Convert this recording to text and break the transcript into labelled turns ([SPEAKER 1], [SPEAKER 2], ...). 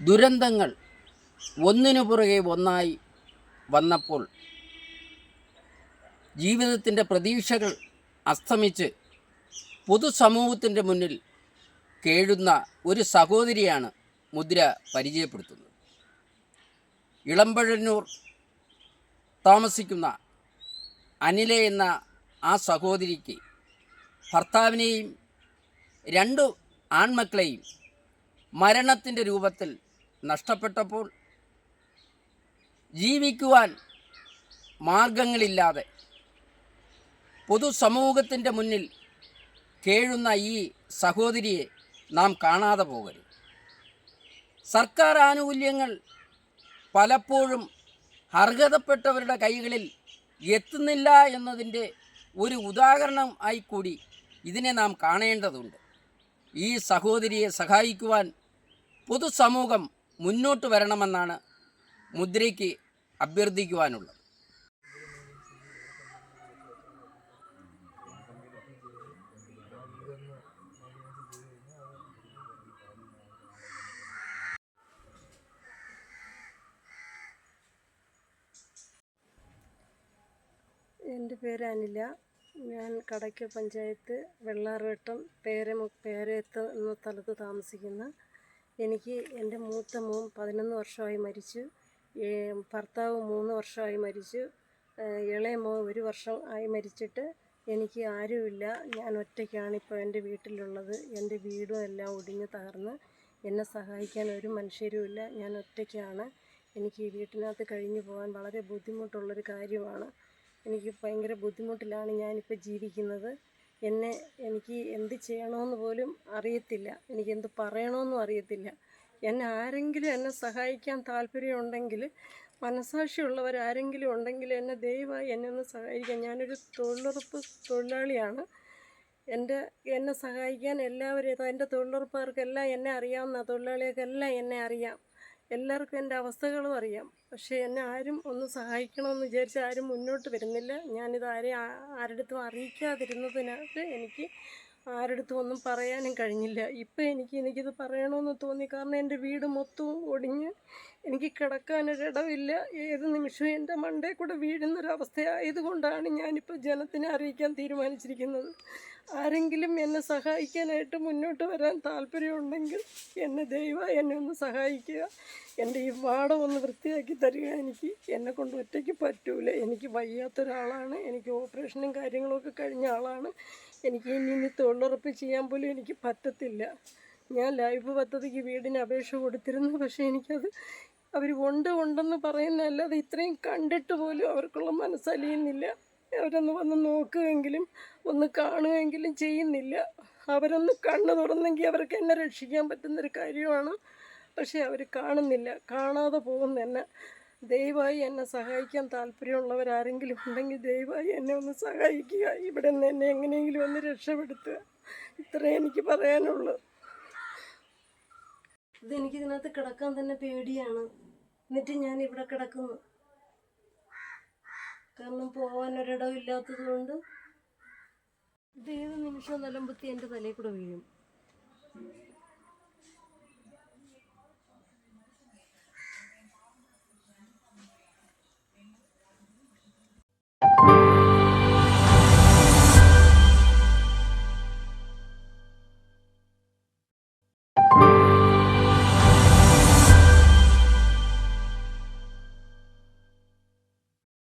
[SPEAKER 1] ദുരന്തങ്ങൾ ഒന്നിനു പുറകെ ഒന്നായി വന്നപ്പോൾ ജീവിതത്തിന്റെ പ്രതീക്ഷകൾ അസ്തമിച്ച് പൊതുസമൂഹത്തിന്റെ മുന്നിൽ കേഴുന്ന ഒരു സഹോദരിയാണ് മുദ്ര പരിചയപ്പെടുത്തുന്നത്. ഇളമ്പഴന്നൂർ താമസിക്കുന്ന അനില എന്ന ആ സഹോദരിക്ക് ഭർത്താവിനെയും രണ്ടു ആൺമക്കളെയും മരണത്തിന്റെ രൂപത്തിൽ നഷ്ടപ്പെട്ടപ്പോൾ ജീവിക്കുവാൻ മാർഗങ്ങളില്ലാതെ പൊതുസമൂഹത്തിന്റെ മുന്നിൽ കേഴുന്ന ഈ സഹോദരിയെ നാം കാണാതെ പോകരുത്. സർക്കാർ ആനുകൂല്യങ്ങൾ പലപ്പോഴും അർഹതപ്പെട്ടവരുടെ കൈകളിൽ എത്തുന്നില്ല എന്നതിന്റെ ഒരു ഉദാഹരണം ആയിക്കൂടി കൂടി ഇതിനെ നാം കാണേണ്ടതുണ്ട്. ഈ സഹോദരിയെ സഹായിക്കുവാൻ പൊതുസമൂഹം മുന്നോട്ട് വരണമെന്നാണ് മുദ്രയ്ക്ക് അഭ്യർത്ഥിക്കുവാനുള്ളത്.
[SPEAKER 2] എന്റെ പേര് അനില. ഞാൻ കടയ്ക്ക പഞ്ചായത്ത് വെള്ളാർവട്ടം പേരമു പേരയത്ത് എന്ന സ്ഥലത്ത് താമസിക്കുന്ന. എനിക്ക് എന്റെ മൂത്ത മോൻ പതിനൊന്ന് വർഷമായി മരിച്ചു. ഭർത്താവ് മൂന്ന് വർഷമായി മരിച്ചു. ഇളയ മോൻ ഒരു വർഷം ആയി മരിച്ചിട്ട് എനിക്ക് ആരുമില്ല. ഞാൻ ഒറ്റയ്ക്കാണ് ഇപ്പോൾ എന്റെ വീട്ടിലുള്ളത്. എന്റെ വീടും എല്ലാം ഒടിഞ്ഞു തകർന്ന് എന്നെ സഹായിക്കാൻ ഒരു മനുഷ്യരുമില്ല ഞാൻ ഒറ്റയ്ക്കാണ്. എനിക്ക് ഈ വീട്ടിനകത്ത് കഴിഞ്ഞു പോകാൻ വളരെ ബുദ്ധിമുട്ടുള്ളൊരു കാര്യമാണ്. എനിക്ക് ഭയങ്കര ബുദ്ധിമുട്ടിലാണ് ഞാനിപ്പോൾ ജീവിക്കുന്നത്. എന്നെ എനിക്ക് എന്ത് ചെയ്യണമെന്ന് പോലും അറിയത്തില്ല. എനിക്ക് എന്ത് പറയണമെന്നും അറിയത്തില്ല. എന്നെ ആരെങ്കിലും എന്നെ സഹായിക്കാൻ താല്പര്യമുണ്ടെങ്കിൽ മനസാക്ഷിയുള്ളവർ ആരെങ്കിലും ഉണ്ടെങ്കിൽ എന്നെ ദയവായി എന്നെ ഒന്ന് സഹായിക്കാൻ. ഞാനൊരു തൊഴിലുറപ്പ് തൊഴിലാളിയാണ്. എന്റെ എന്നെ സഹായിക്കാൻ എല്ലാവരും എന്റെ തൊഴിലുറപ്പുകാർക്കെല്ലാം എന്നെ അറിയാവുന്ന തൊഴിലാളികൾക്കെല്ലാം എന്നെ അറിയാം. എല്ലാവർക്കും എന്റെ അവസ്ഥകളും അറിയാം. പക്ഷേ എന്നെ ആരും ഒന്ന് സഹായിക്കണമെന്ന് വിചാരിച്ച് ആരും മുന്നോട്ട് വരുന്നില്ല. ഞാനിത് ആരെയും ആരുടെ ആരുടെടുത്തും അറിയിക്കാതിരുന്നതിനകത്ത് എനിക്ക് ആരുടെടുത്തും ഒന്നും പറയാനും കഴിഞ്ഞില്ല. ഇപ്പം എനിക്ക് എനിക്കിത് പറയണമെന്ന് തോന്നി. കാരണം എന്റെ വീട് മൊത്തവും ഒടിഞ്ഞ് എനിക്ക് കിടക്കാനൊരിടമില്ല ഏത് നിമിഷവും എന്റെ മണ്ടേ കൂടെ വീഴുന്നൊരവസ്ഥയായതുകൊണ്ടാണ് ഞാനിപ്പോൾ ജനത്തിനെ അറിയിക്കാൻ തീരുമാനിച്ചിരിക്കുന്നത്. ആരെങ്കിലും എന്നെ സഹായിക്കാനായിട്ട് മുന്നോട്ട് വരാൻ താല്പര്യമുണ്ടെങ്കിൽ എന്നെ ദൈവ എന്നെ ഒന്ന് സഹായിക്കുക. എന്റെ ഈ വാടം ഒന്ന് വൃത്തിയാക്കി തരിക. എനിക്ക് എന്നെ കൊണ്ട് ഒറ്റയ്ക്ക് പറ്റൂല. എനിക്ക് വയ്യാത്തൊരാളാണ്. എനിക്ക് ഓപ്പറേഷനും കാര്യങ്ങളൊക്കെ കഴിഞ്ഞ ആളാണ്. എനിക്ക് ഇനി ഇനി തൊഴിലുറപ്പ് ചെയ്യാൻ പോലും എനിക്ക് പറ്റത്തില്ല. ഞാൻ ലൈഫ് പദ്ധതിക്ക് വീടിന് അപേക്ഷ കൊടുത്തിരുന്നു. പക്ഷേ എനിക്കത് അവർ ഉണ്ട് ഉണ്ടെന്ന് പറയുന്നതല്ലാതെ ഇത്രയും കണ്ടിട്ട് പോലും അവർക്കുള്ള മനസ്സലിയുന്നില്ല. അവരൊന്ന് വന്ന് നോക്കുകയെങ്കിലും ഒന്ന് കാണുകയെങ്കിലും ചെയ്യുന്നില്ല. അവരൊന്ന് കണ്ണ് തുറന്നെങ്കിൽ അവർക്ക് എന്നെ രക്ഷിക്കാൻ പറ്റുന്നൊരു കാര്യമാണ്. പക്ഷേ അവർ കാണുന്നില്ല. കാണാതെ പോകുന്ന എന്നെ. ദയവായി എന്നെ സഹായിക്കാൻ താല്പര്യമുള്ളവരാരെങ്കിലും ഉണ്ടെങ്കിൽ ദയവായി എന്നെ ഒന്ന് സഹായിക്കുക. ഇവിടെ നിന്ന് എന്നെ എങ്ങനെയെങ്കിലും ഒന്ന് രക്ഷപ്പെടുത്തുക. ഇത്രേ എനിക്ക് പറയാനുള്ളൂ. ഇതെനിക്ക് ഇതിനകത്ത് കിടക്കാൻ തന്നെ പേടിയാണ്. എന്നിട്ട് ഞാൻ ഇവിടെ കിടക്കുന്നു. കാരണം പോകാൻ ഒരിടം ഇല്ലാത്തത് കൊണ്ട് ഇത് ഏത് നിലം നിലമ്പത്തി എന്റെ തലയിൽ കൂടെ വീഴും.